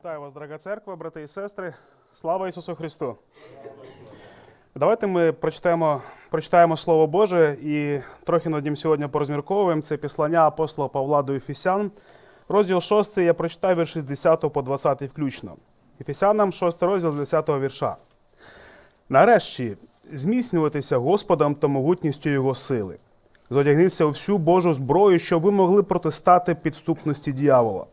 Вітаю вас, дорога церква, брати і сестри. Слава Ісусу Христу! Давайте ми прочитаємо, прочитаємо Слово Боже і трохи над ним сьогодні порозмірковуємо. Це післання апостола Павла до Ефесян. Розділ 6 я прочитаю вірші з 10 по 20 включно. Ефесянам 6 розділ 10 вірша. Нарешті зміцнюватися Господом та могутністю Його сили. Зодягніться у всю Божу зброю, щоб ви могли протистати підступності дьявола.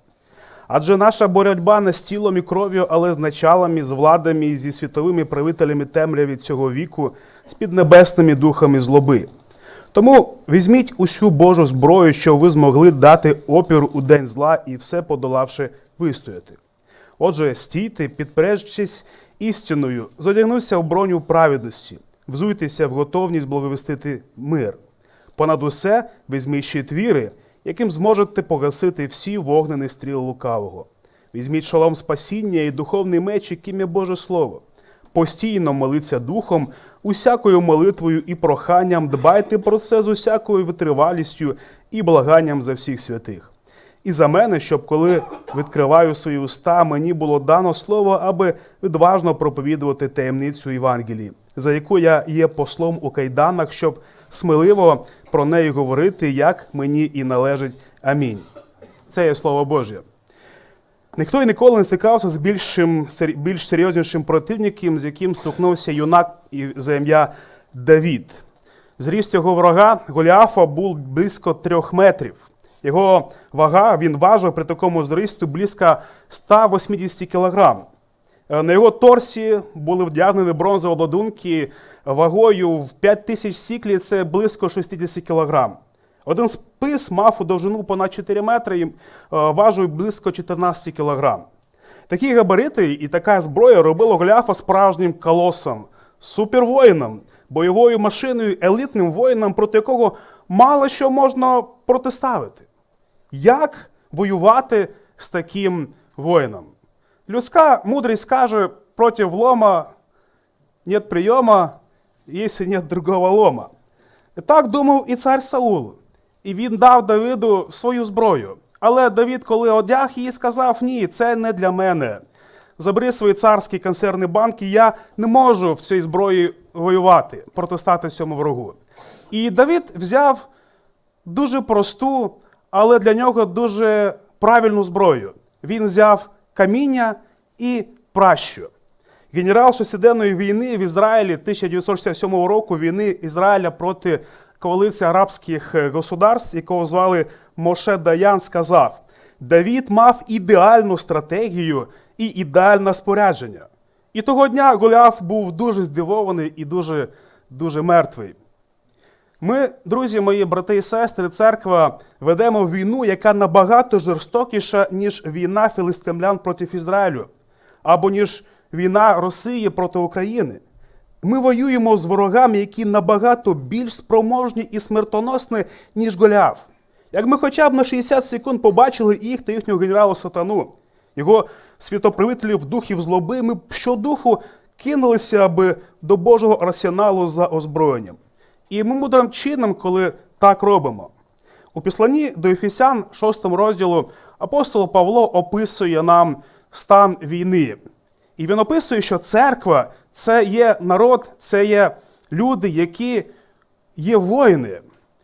Адже наша боротьба не з тілом і кров'ю, але з началами, з владами зі світовими правителями темряві цього віку, з піднебесними духами злоби. Тому візьміть усю Божу зброю, щоб ви змогли дати опір у день зла і все подолавши вистояти. Отже, стійте, підпережчись істиною, зодягнуться в броню праведності, взуйтеся в готовність благовестити мир. Понад усе візьміть щит віри, яким зможете погасити всі вогнені стріли лукавого. Візьміть шолом спасіння і духовний меч, яким є Боже Слово. Постійно молиться духом, усякою молитвою і проханням, дбайте про це з усякою витривалістю і благанням за всіх святих. І за мене, щоб коли відкриваю свої уста, мені було дано слово, аби відважно проповідувати таємницю Євангелії, за яку я є послом у кайданах, щоб сміливо про неї говорити, як мені і належить. Амінь. Це є слово Боже. Ніхто і ніколи не стикався з більшим, більш серйознішим противником, з яким стикнувся юнак за ім'я Давід. Зріст його ворога Голіафа був близько трьох метрів. Його вага він важив при такому зросту близько 180 кг. На його торсі були вдягнені бронзові обладунки вагою в 5 тисяч сіклі, це близько 60 кг. Один спис мав у довжину понад 4 метри і е, важив близько 14 кг. Такі габарити і така зброя робила Голіафа справжнім колосом, супервоїном, бойовою машиною, елітним воїном, проти якого мало що можна протиставити. Як воювати з таким воїном? Людська мудрість каже, проти лома нет прийома, якщо нет другого лома. І так думав і цар Саул. І він дав Давиду свою зброю. Але Давид, коли одяг її, сказав: ні, це не для мене. Забери свої царські консервні банки, я не можу в цій зброї воювати, протистати цьому ворогу. І Давид взяв дуже просту, але для нього дуже правильну зброю. Він взяв каміння і пращу. Генерал шестиденної війни в Ізраїлі 1967 року війни Ізраїля проти коаліції арабських е, государств, якого звали Моше Даян, сказав: Давід мав ідеальну стратегію і ідеальне спорядження. І того дня Голіаф був дуже здивований і дуже, дуже мертвий. Ми, друзі, мої брати і сестри, церква, ведемо війну, яка набагато жорстокіша, ніж війна філистимлян проти Ізраїлю, або ніж війна Росії проти України. Ми воюємо з ворогами, які набагато більш спроможні і смертоносні, ніж Голіаф. Як ми хоча б на 60 секунд побачили їх та їхнього генерала сатану, його світопривителів духів злоби, ми б щодуху кинулися аби до Божого арсеналу за озброєнням. І ми мудрим чином, коли так робимо. У післанні до Ефесян, 6 розділу, апостол Павло описує нам стан війни. І він описує, що церква це є народ, це є люди, які є воїни.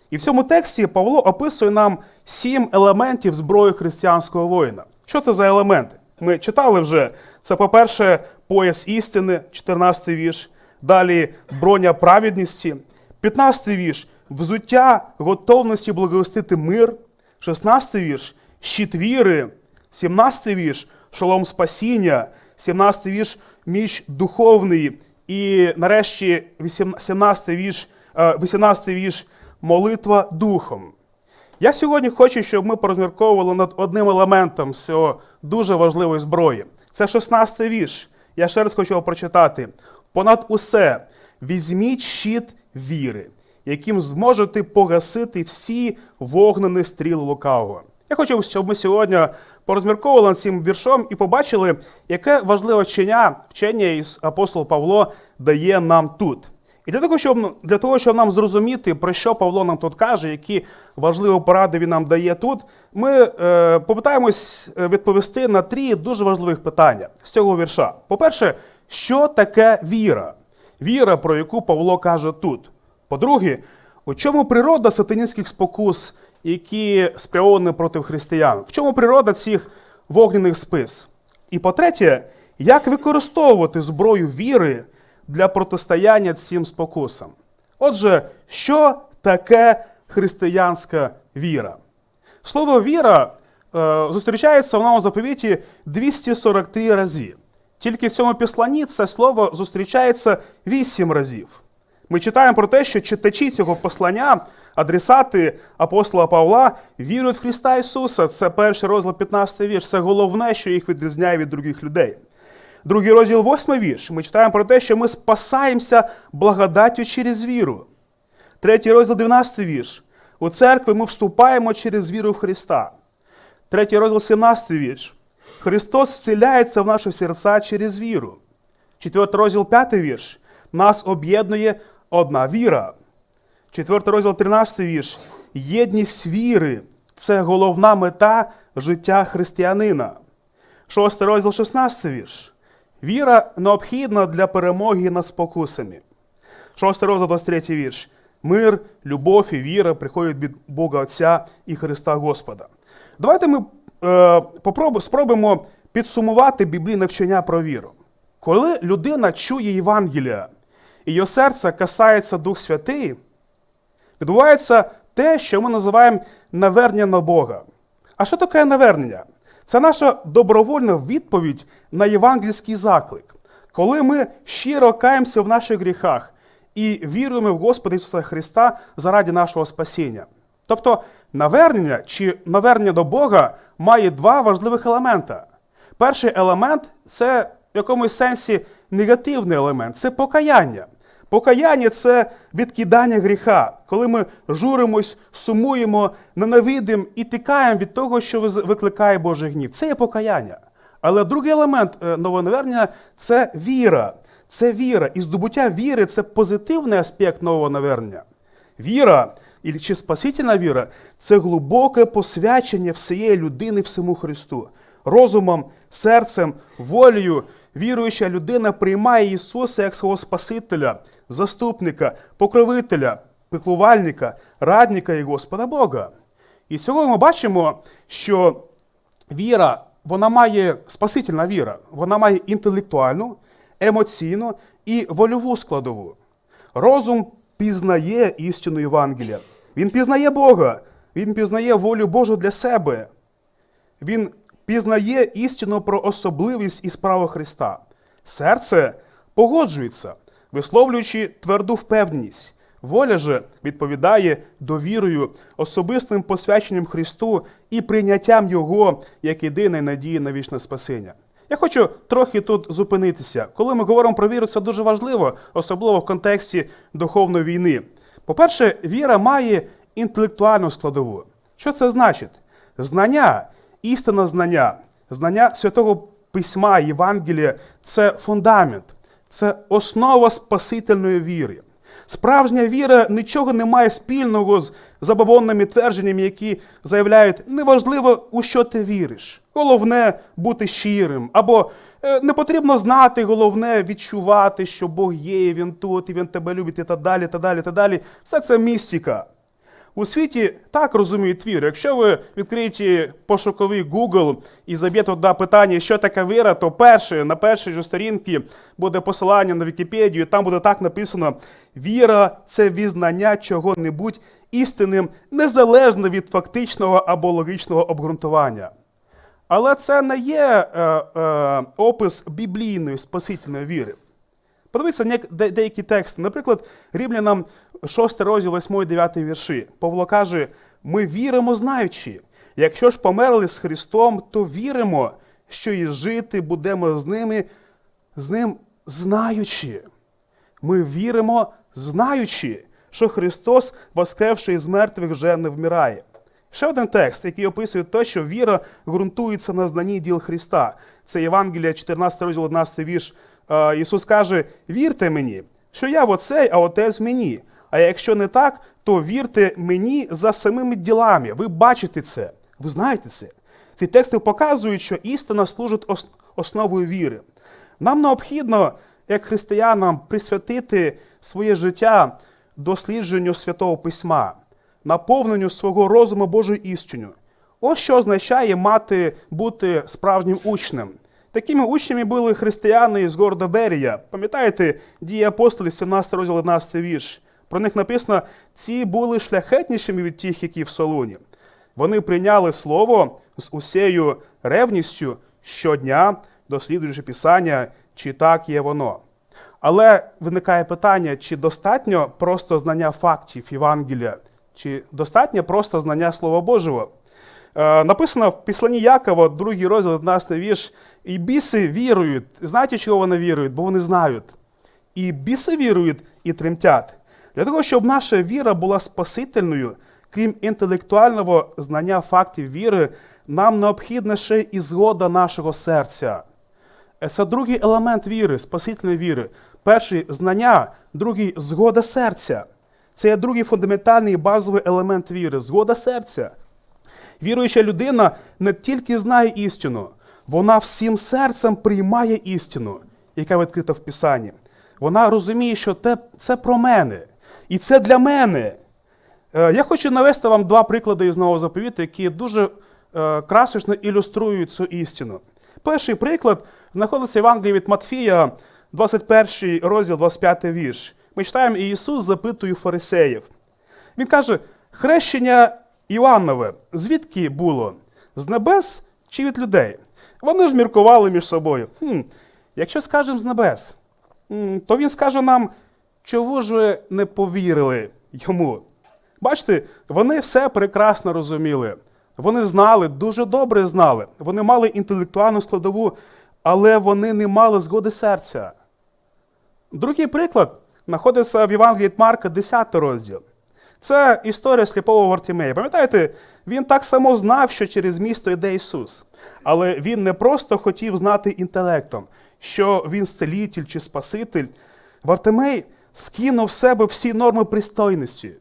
І в цьому тексті Павло описує нам сім елементів зброї християнського воїна. Що це за елементи? Ми читали вже. Це, по-перше, пояс істини, 14 вірш. Далі броня праведності, 15 вірш, взуття готовності благовестити мир, 16 вірш, щит віри, 17 вірш, шолом спасіння, 17 вірш, міч духовний. І нарешті 17 вірш, е, 18 вірш, молитва духом. Я сьогодні хочу, щоб ми порозмірковували над одним елементом з цього дуже важливої зброї. Це 16 вірш. Я ще раз хочу його прочитати. Понад усе візьміть щит віри, яким зможете погасити всі вогнені стріли лукавого. Я хочу, щоб ми сьогодні порозмірковували над цим віршом і побачили, яке важливе вчення, вчення із апостол Павло дає нам тут. І для того, щоб, для того, щоб нам зрозуміти, про що Павло нам тут каже, які важливі поради він нам дає тут, ми е, попитаємось е, відповісти на три дуже важливих питання з цього вірша. По-перше, що таке віра? Віра, про яку Павло каже тут. По-друге, у чому природа сатанінських спокус, які спрямовані проти християн? В чому природа цих вогняних спис? І по-третє, як використовувати зброю віри для протистояння цим спокусам? Отже, що таке християнська віра? Слово віра е, зустрічається в новому заповіті 243 рази. Тільки в цьому післанні це слово зустрічається 8 разів. Ми читаємо про те, що читачі цього послання, адресати апостола Павла, вірують в Христа Ісуса. Це перший розділ 15 вірш. Це головне, що їх відрізняє від других людей. Другий розділ 8 вірш. Ми читаємо про те, що ми спасаємося благодаттю через віру. Третій розділ 12 вірш. У церкви ми вступаємо через віру в Христа. Третій розділ 17 вірш. Христос вселяється в наші серця через віру. Четвертий розділ 5 вірш. Нас об'єднує одна віра. Четвертий розділ 13 вірш. Єдність віри це головна мета життя християнина. Шостий розділ 16 вірш. Віра необхідна для перемоги над спокусами. Шостий розділ 23 вірш. Мир, любов і віра приходять від Бога Отця і Христа Господа. Давайте ми спробуємо підсумувати біблійне вчення про віру. Коли людина чує Євангелія, і її серце касається Дух Святий, відбувається те, що ми називаємо навернення на Бога. А що таке навернення? Це наша добровольна відповідь на євангельський заклик, коли ми щиро каємося в наших гріхах і віруємо в Господа Ісуса Христа заради нашого спасіння. Тобто навернення чи навернення до Бога має два важливих елемента. Перший елемент це в якомусь сенсі негативний елемент це покаяння. Покаяння це відкидання гріха, коли ми журимось, сумуємо, ненавидимо і тікаємо від того, що викликає Божий гнів. Це є покаяння. Але другий елемент е, новонавернення це віра. Це віра. І здобуття віри це позитивний аспект нового навернення. Віра, чи спасительна віра це глибоке посвячення всієї людини всьому Христу. Розумом, серцем, волею віруюча людина приймає Ісуса як свого Спасителя, заступника, покровителя, піклувальника, радника і Господа Бога. І сьогодні ми бачимо, що віра, вона має спасительна віра, вона має інтелектуальну, емоційну і вольову складову. Розум пізнає істину Євангелія. Він пізнає Бога, він пізнає волю Божу для себе. Він пізнає істину про особливість і справу Христа. Серце погоджується, висловлюючи тверду впевненість. Воля же відповідає довірою, особистим посвяченням Христу і прийняттям Його як єдиної надії на вічне спасіння. Я хочу трохи тут зупинитися. Коли ми говоримо про віру, це дуже важливо, особливо в контексті духовної війни. По-перше, віра має інтелектуальну складову. Що це значить? Знання, істинне знання, знання святого письма, Євангелія це фундамент, це основа спасительної віри. Справжня віра нічого не має спільного з забобонними твердженнями, які заявляють, неважливо, у що ти віриш. Головне бути щирим. Або е, не потрібно знати, головне відчувати, що Бог є, і Він тут, і Він тебе любить, і так далі, та далі, та далі. Все це містика. У світі так розуміють віру. Якщо ви відкриєте пошуковий Google і заб'єте туди питання, що таке віра, то перше, на першій же сторінці буде посилання на Вікіпедію, і там буде так написано: віра це візнання чого-небудь істинним, незалежно від фактичного або логічного обґрунтування. Але це не є е, е, опис біблійної спасительної віри. Подивіться деякі тексти. Наприклад, Рівнянам 6 розділ 8, 9 вірші. Павло каже: ми віримо, знаючи. Якщо ж померли з Христом, то віримо, що і жити будемо з ними, з ним знаючи. Ми віримо, знаючи, що Христос, воскревший з мертвих, вже не вмирає. Ще один текст, який описує те, що віра ґрунтується на знанні діл Христа. Це Євангелія, 14 розділ, 11 вірш. Ісус каже: вірте мені, що я в оцей, а отець мені. А якщо не так, то вірте мені за самими ділами. Ви бачите це, ви знаєте це. Ці тексти показують, що істина служить ос- основою віри. Нам необхідно, як християнам, присвятити своє життя дослідженню Святого Письма, наповненню свого розуму Божою істиною. Ось що означає мати бути справжнім учнем. Такими учнями були християни з города Берія. Пам'ятаєте, дії апостолів, 17 розділ 11 вірш. Про них написано: ці були шляхетнішими від тих, які в Солуні. Вони прийняли слово з усією ревністю щодня, досліджуючи Писання, чи так є воно. Але виникає питання, чи достатньо просто знання фактів Євангелія, чи достатньо просто знання Слова Божого. Е, написано в Післанні Якова, другий розділ, 11 вірш, і біси вірують. Знаєте, чого вони вірують? Бо вони знають. І біси вірують і тремтять. Для того, щоб наша віра була спасительною, крім інтелектуального знання фактів віри, нам необхідна ще і згода нашого серця. Е, Це другий елемент віри, спасительної віри. Перший знання, другий згода серця. Це є другий фундаментальний і базовий елемент віри згода серця. Віруюча людина не тільки знає істину, вона всім серцем приймає істину, яка відкрита в Писанні. Вона розуміє, що це про мене, і це для мене. Е, Я хочу навести вам два приклади із нового заповіту, які дуже е, красочно ілюструють цю істину. Перший приклад знаходиться в Євангелії від Матфія, 21 розділ, 25 вірш. Ми читаємо, і Ісус запитує фарисеїв. Він каже: хрещення Іоаннове звідки було? З небес чи від людей? Вони ж міркували між собою. Хм, якщо скажемо з небес, то він скаже нам, чого ж ви не повірили йому? Бачите, вони все прекрасно розуміли. Вони знали, дуже добре знали. Вони мали інтелектуальну складову, але вони не мали згоди серця. Другий приклад знаходиться в Євангелії Марка, 10 розділ. Це історія сліпого Вартімея. Пам'ятаєте, він так само знав, що через місто йде Ісус. Але він не просто хотів знати інтелектом, що він зцелитель чи спаситель. Вартимей скинув в себе всі норми пристойності.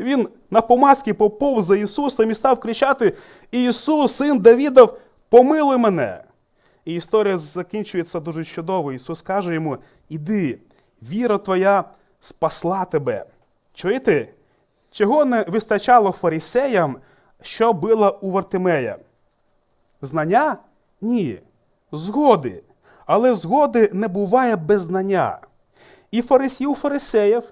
Він напомацьки поповз за Ісусом і став кричати: Ісус, син Давідов, помилуй мене. І історія закінчується дуже чудово. Ісус каже йому: Іди, віра твоя спасла тебе. Чуєте? Чого не вистачало фарисеям, що було у Вартимея? Знання? Ні. Згоди. Але згоди не буває без знання. І фарисі у фарисеїв,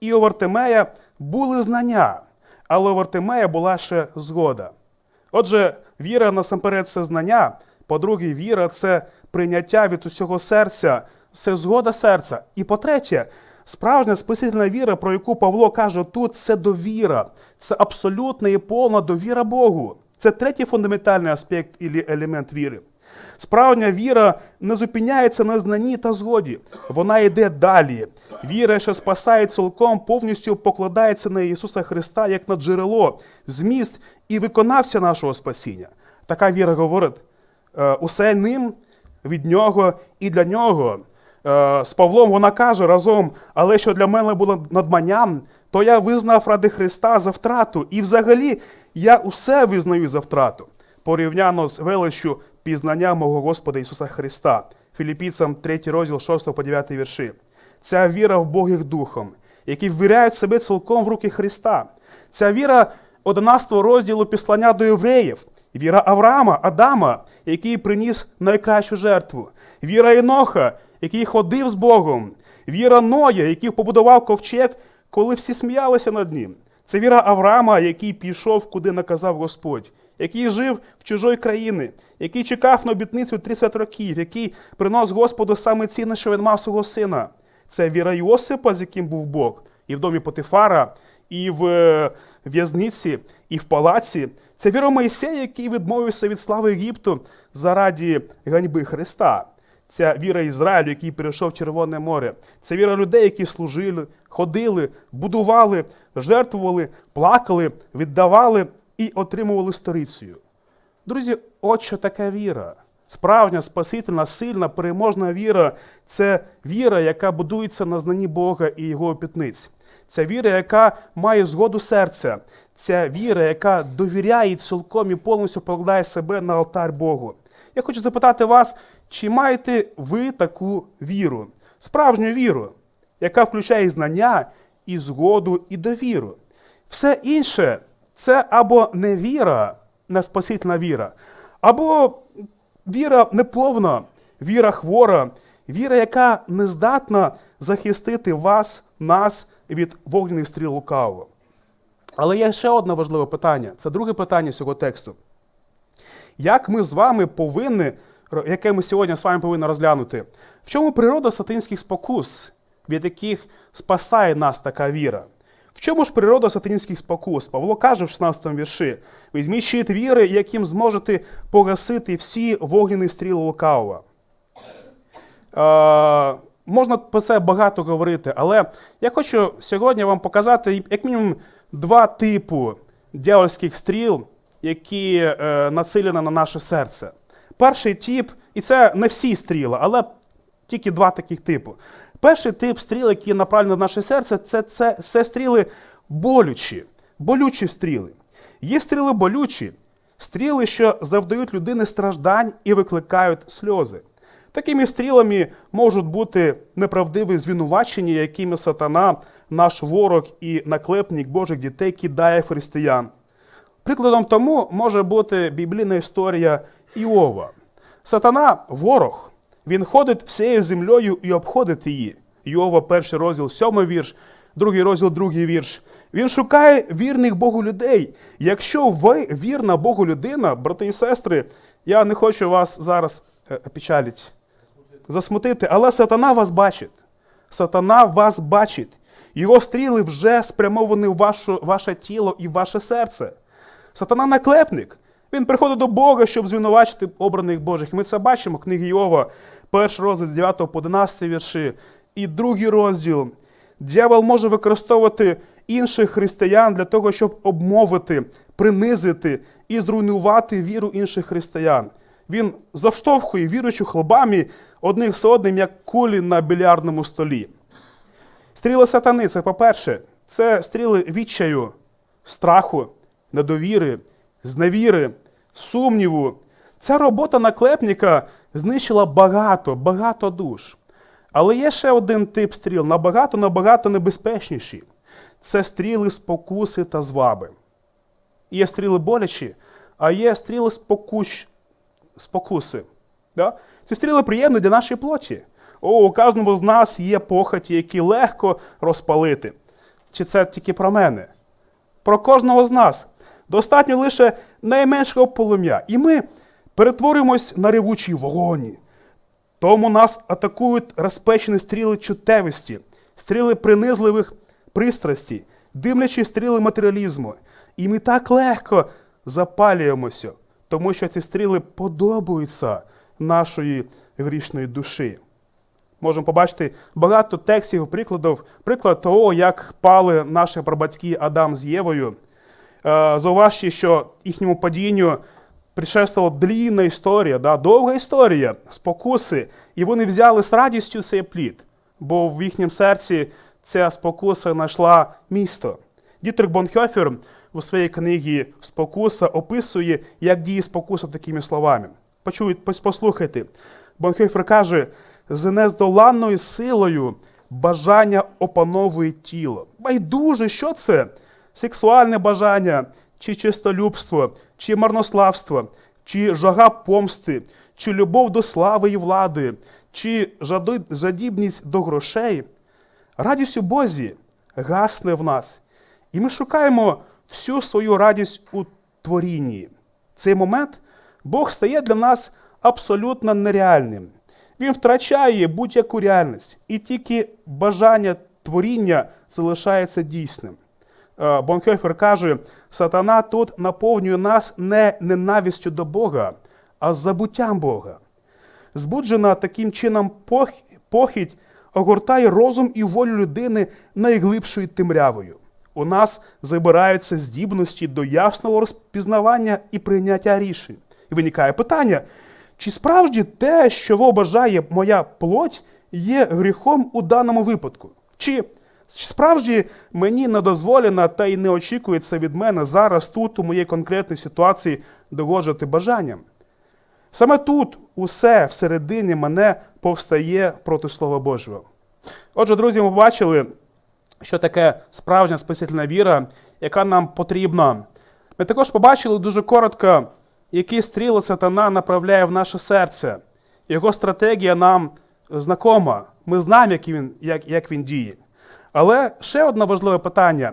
і у Вартимея були знання, але у Вартимея була ще згода. Отже, віра насамперед це знання. По-друге, віра це прийняття від усього серця, це згода серця. І по-третє, справжня спасительна віра, про яку Павло каже тут, це довіра. Це абсолютна і повна довіра Богу. Це третій фундаментальний аспект і елемент віри. Справжня віра не зупиняється на знанні та згоді. Вона йде далі. Віра, що спасає цілком, повністю покладається на Ісуса Христа як на джерело, зміст і виконавця нашого спасіння. Така віра говорить: е, усе ним, від нього і для нього. Е, З Павлом вона каже разом, але що для мене було надманням, то я визнав ради Христа за втрату. І взагалі я усе визнаю за втрату, порівняно з величчю пізнання мого Господа Ісуса Христа. Філіппійцям 3 розділ 6 по 9 вірші. Ця віра в Богих Духом, які ввіряють себе цілком в руки Христа. Ця віра 11 розділу післання до євреїв. Віра Авраама, Адама, який приніс найкращу жертву. Віра Еноха, який ходив з Богом. Віра Ноя, який побудував ковчег, коли всі сміялися над ним. Це віра Авраама, який пішов, куди наказав Господь, який жив в чужої країни, який чекав на обітницю 30 років, який принос Господу саме цінне, що він мав свого сина. Це віра Йосипа, з яким був Бог, і в домі Потифара, і в е, в'язниці, і в палаці. Це віра Моїсея, який відмовився від слави Єгипту заради ганьби Христа. Ця віра Ізраїлю, який перейшов Червоне море. Це віра людей, які служили, ходили, будували, жертвували, плакали, віддавали і отримували сторицею. Друзі, от що таке віра. Справжня спасительна, сильна, переможна віра це віра, яка будується на знанні Бога і Його опітниць. Це віра, яка має згоду серця. Це віра, яка довіряє цілком і повністю покладає себе на алтар Богу. Я хочу запитати вас, чи маєте ви таку віру? Справжню віру, яка включає знання, і згоду, і довіру. Все інше це або невіра, не спасительна віра, або віра неповна, віра хвора, віра, яка не здатна захистити вас, нас від вогняних стріл лукавого. Але є ще одне важливе питання. Це друге питання цього тексту. Як ми з вами повинні, яке ми сьогодні з вами повинні розглянути, в чому природа сатанінських спокус, від яких спасає нас така віра? В чому ж природа сатанінських спокус? Павло каже в 16 вірші: візьміть щит віри, яким зможете погасити всі вогняні стріли лукавого. Е, можна про це багато говорити, але я хочу сьогодні вам показати, як мінімум, два типи дьявольських стріл, які е, націлені на наше серце. Перший тип, і це не всі стріли, але тільки два таких типу. Перший тип стріл, які направлені на наше серце, це, це, це стріли болючі, болючі стріли. Є стріли болючі, стріли, що завдають людини страждань і викликають сльози. Такими стрілами можуть бути неправдиві звинувачення, якими сатана, наш ворог і наклепник Божих дітей кидає християн. Прикладом тому може бути біблійна історія Іова. Сатана ворог. Він ходить всією землею і обходить її. Йова, перший розділ, сьомий вірш, другий розділ, другий вірш. Він шукає вірних Богу людей. Якщо ви вірна Богу людина, брати і сестри, я не хочу вас зараз е, печалити, засмутити, але сатана вас бачить. Сатана вас бачить. Його стріли вже спрямовані в вашу, ваше тіло і ваше серце. Сатана наклепник. Він приходить до Бога, щоб звинувачити обраних Божих. Ми це бачимо, книги Йова, перший розділ з 9 по 11 вірші, і другий розділ. Дьявол може використовувати інших християн для того, щоб обмовити, принизити і зруйнувати віру інших християн. Він заштовхує віруючих хлопами одних з одним, як кулі на більярдному столі. Стріли сатани це, по-перше, це стріли відчаю, страху, недовіри, зневіри, сумніву. Ця робота наклепника знищила багато, багато душ. Але є ще один тип стріл, набагато набагато небезпечніші. Це стріли спокуси та зваби. Є стріли болячі, а є стріли спокуш... спокуси. Да? Ці стріли приємні для нашої плоті. О, у кожному з нас є похоті, які легко розпалити. Чи це тільки про мене? Про кожного з нас. Достатньо лише найменшого полум'я. І ми перетворюємось на ревучий вогонь. Тому нас атакують розпечені стріли чутевості, стріли принизливих пристрастей, димлячі стріли матеріалізму. І ми так легко запалюємося, тому що ці стріли подобаються нашої грішної душі. Можемо побачити багато текстів, прикладів, приклад того, як пали наші прабатьки Адам з Євою. Е, зауважте, що їхньому падінню предшествувала длінна історія, да, довга історія, спокуси, і вони взяли з радістю цей плід, бо в їхньому серці ця спокуса знайшла місто. Дітрик Бонхьофер у своїй книгі Спокуса описує, як діє спокуса такими словами. Почують, послухайте. Бонхьофер каже, з нездоланною силою бажання опановує тіло. Байдуже, що це? Сексуальне бажання, чи чистолюбство, чи марнославство, чи жага помсти, чи любов до слави і влади, чи жадібність до грошей. Радість у Бозі гасне в нас. І ми шукаємо всю свою радість у творінні. В цей момент Бог стає для нас абсолютно нереальним. Він втрачає будь-яку реальність, і тільки бажання творіння залишається дійсним. Е, Бонхефер каже, сатана тут наповнює нас не ненавистю до Бога, а забуттям Бога. Збуджена таким чином похідь огортає розум і волю людини найглибшою темрявою. У нас забираються здібності до ясного розпізнавання і прийняття рішень. І виникає питання, Чи справді те, що бажає моя плоть, є гріхом у даному випадку? Чи справді мені не дозволено та й не очікується від мене зараз тут, у моїй конкретній ситуації, догоджати бажанням? Саме тут усе всередині мене повстає проти Слова Божого. Отже, друзі, ми бачили, що таке справжня спасительна віра, яка нам потрібна. Ми також побачили дуже коротко, які стріли сатана направляє в наше серце. Його стратегія нам знакома. Ми знаємо, як він, як, як він діє. Але ще одне важливе питання: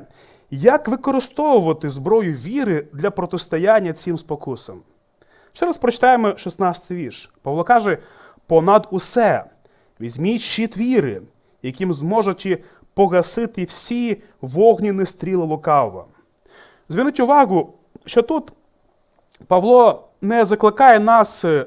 як використовувати зброю віри для протистояння цим спокусам? Ще раз прочитаємо 16 вірш. Павло каже: понад усе візьміть щит віри, яким зможете погасити всі вогняні стріли лукавого. Зверніть увагу, що тут Павло не закликає нас е,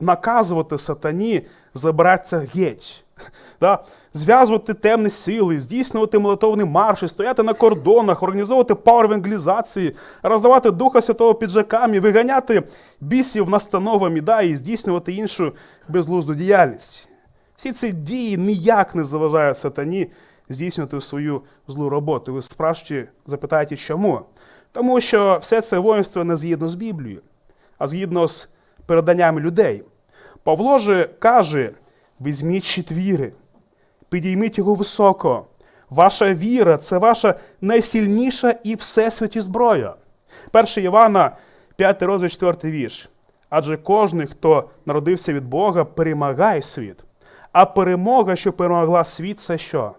наказувати сатані забиратися геть, да? зв'язувати темні сили, здійснювати молитовні марші, стояти на кордонах, організовувати пауер-евангелізації, роздавати Духа Святого піджаками, виганяти бісів настановами да? і здійснювати іншу безглузду діяльність. Всі ці дії ніяк не заважають сатані здійснювати свою злу роботу. Ви справді запитаєте, чому? Тому що все це воїнство не згідно з Біблією, а згідно з переданнями людей. Павло же каже: візьміть щит віри, підійміть його високо. Ваша віра це ваша найсильніша і всесвяті зброя. 1 Івана, 5 розділ 4 вірш. Адже кожен, хто народився від Бога, перемагає світ. А перемога, що перемогла світ, це що?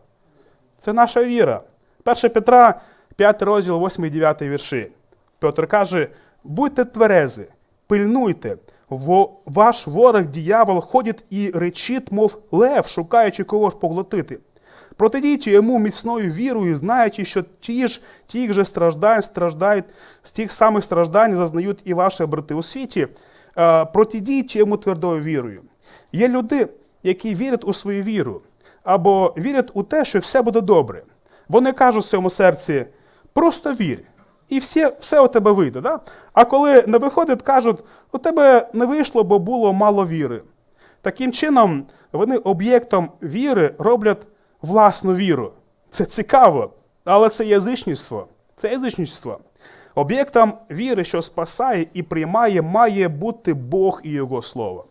Це наша віра. 1 Петра, 5 розділ, 8 і 9 вірші. Петр каже: будьте тверези, пильнуйте, ваш ворог діявол ходить і речить, мов лев, шукаючи кого ж поглотити. Протидійте йому міцною вірою, знаючи, що ті ж ті же страждань страждають, з тих самих страждань зазнають і ваші брати у світі. Е, Протидійте йому твердою вірою. Є люди, які вірять у свою віру, або вірять у те, що все буде добре. Вони кажуть в своєму серці, просто вір, і все все у тебе вийде. Да? А коли не виходить, кажуть, у тебе не вийшло, бо було мало віри. Таким чином, вони об'єктом віри роблять власну віру. Це цікаво, але це язичництво. Це язичництво. Об'єктом віри, що спасає і приймає, має бути Бог і Його Слово.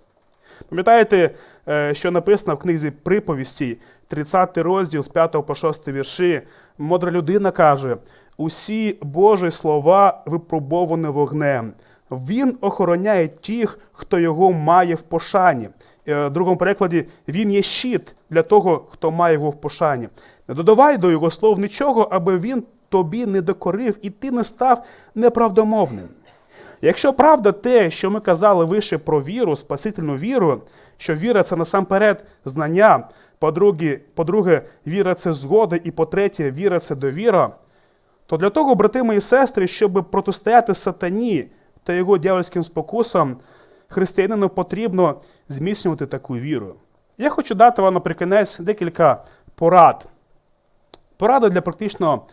Пам'ятаєте, е, що написано в книзі приповісті, 30 розділ з 5 по 6 вірші. Мудра людина каже: усі Божі слова випробовані вогнем. Він охороняє тих, хто його має в пошані. Е, В другому перекладі він є щит для того, хто має його в пошані. Не додавай до його слов нічого, аби він тобі не докорив, і ти не став неправдомовним. Якщо правда те, що ми казали вище про віру, спасительну віру, що віра це насамперед знання, по-друге, по-друге, віра це згода, і по-третє, віра це довіра, то для того, брати мої сестри, щоб протистояти сатані та його дьявольським спокусам, християнину потрібно зміцнювати таку віру. Я хочу дати вам наприкінець декілька порад. Поради для практичного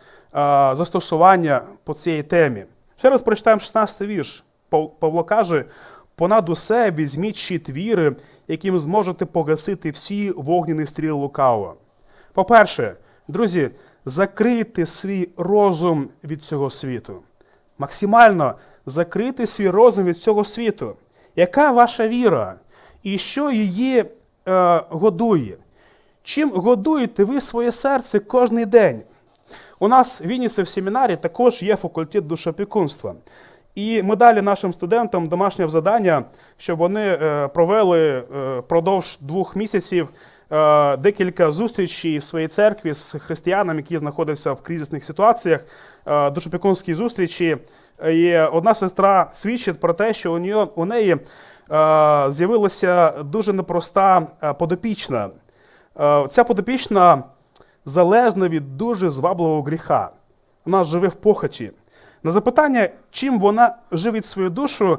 застосування по цій темі. Ще раз прочитаємо 16 вірш. Павло каже: понад усе візьміть щит віри, яким зможете погасити всі вогняні стріли лукавого. По-перше, друзі, закрийте свій розум від цього світу. Максимально закрити свій розум від цього світу. Яка ваша віра? І що її е, годує? Чим годуєте ви своє серце кожен день? У нас в Вінниці в семінарі також є факультет душопікунства. І ми дали нашим студентам домашнє завдання, щоб вони е, провели е, продовж двох місяців декілька зустрічей в своїй церкві з християнами, які знаходяться в кризисних ситуаціях, е, душопікунські зустрічі. І одна сестра свідчить про те, що у, нього, у неї е, з'явилася дуже непроста е, подопічна. Е, Ця подопічна залежна від дуже звабливого гріха. Вона живе в похоті. На запитання, чим вона живить свою душу, е,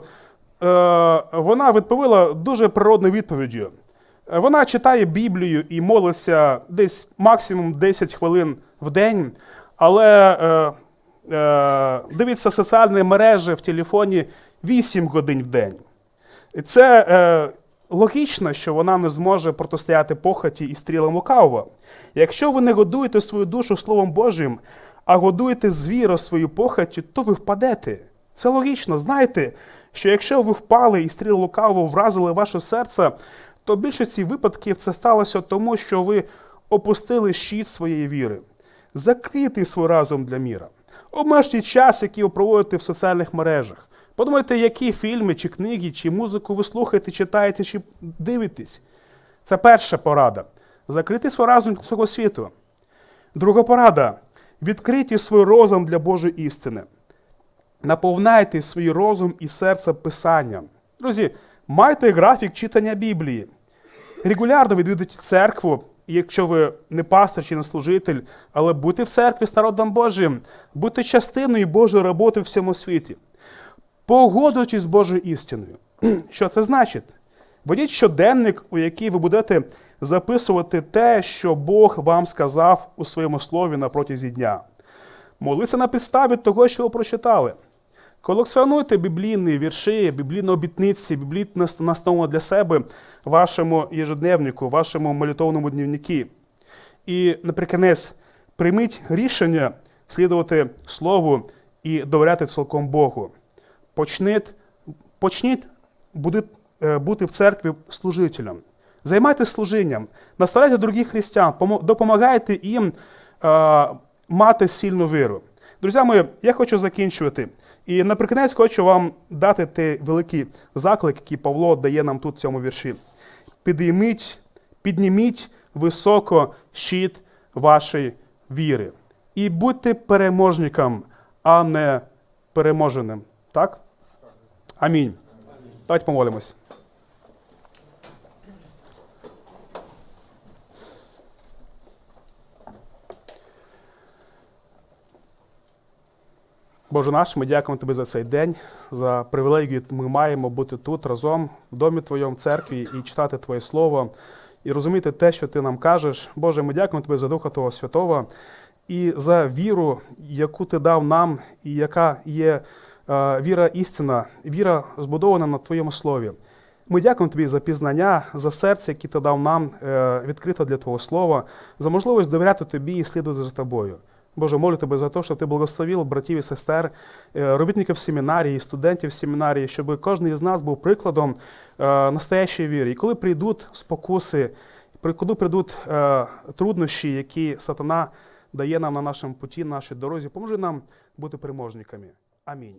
вона відповіла дуже природною відповіддю. Вона читає Біблію і молиться десь максимум 10 хвилин в день, але е, е, дивиться соціальні мережі в телефоні 8 годин в день. Це е, логічно, що вона не зможе протистояти похоті і стрілам лукавого. Якщо ви не годуєте свою душу Словом Божим, а годуєте звіра свою похоті, то ви впадете. Це логічно. Знайте, що якщо ви впали і стріли лукавого вразили ваше серце, то в більшості випадків це сталося тому, що ви опустили щит своєї віри. Закрийте свій разум для міра. Обмежте час, який ви проводите в соціальних мережах. Подумайте, які фільми, чи книги, чи музику ви слухаєте, читаєте, чи дивитесь. Це перша порада. Закрити свій разум для цього світу. Друга порада. Відкрийте свій розум для Божої істини. Наповняйте свій розум і серце Писанням. Друзі, майте графік читання Біблії. Регулярно відвідуйте церкву, якщо ви не пастор чи не служитель, але будьте в церкві з народом Божим, будьте частиною Божої роботи в всьому світі. Погоджуючись з Божою істиною. Що це значить? Ведіть щоденник, у який ви будете записувати те, що Бог вам сказав у своєму слові на протязі дня. Молися на підставі того, що ви прочитали. Колекціонуйте біблійні вірші, біблійні обітниці, біблійні настанови для себе вашому ежедневнику, вашому молитовному дневнику. І наприкінець прийміть рішення слідувати Слову і довіряти цілком Богу. Почніть, почніть е, бути в церкві служителем. Займайтеся служінням, наставляйте других християн, допомагайте їм е, мати сильну віру. Друзі мої, я хочу закінчувати. І наприкінець хочу вам дати той великий заклик, який Павло дає нам тут в цьому вірші. Підійміть, підніміть високо щит вашої віри. І будьте переможником, а не переможеним. Так? Амінь. Давайте помолимось. Боже наш, ми дякуємо Тобі за цей день, за привілегію, ми маємо бути тут разом, в домі Твоєму, в церкві, і читати Твоє Слово, і розуміти те, що Ти нам кажеш. Боже, ми дякуємо Тобі за Духа Твого Святого і за віру, яку Ти дав нам, і яка є е, віра істина, віра збудована на Твоєму Слові. Ми дякуємо тобі за пізнання, за серце, яке ти дав нам е, відкрите для Твого Слова, за можливість довіряти тобі і слідувати за тобою. Боже, молю тебе за те, щоб ти благословив братів і сестер, е, робітників семінарії, студентів семінарії, щоб кожен із нас був прикладом е, настоящої віри. І коли прийдуть спокуси, коли прийдуть е, труднощі, які сатана дає нам на нашому путі, на нашій дорозі, поможи нам бути переможниками. Амінь.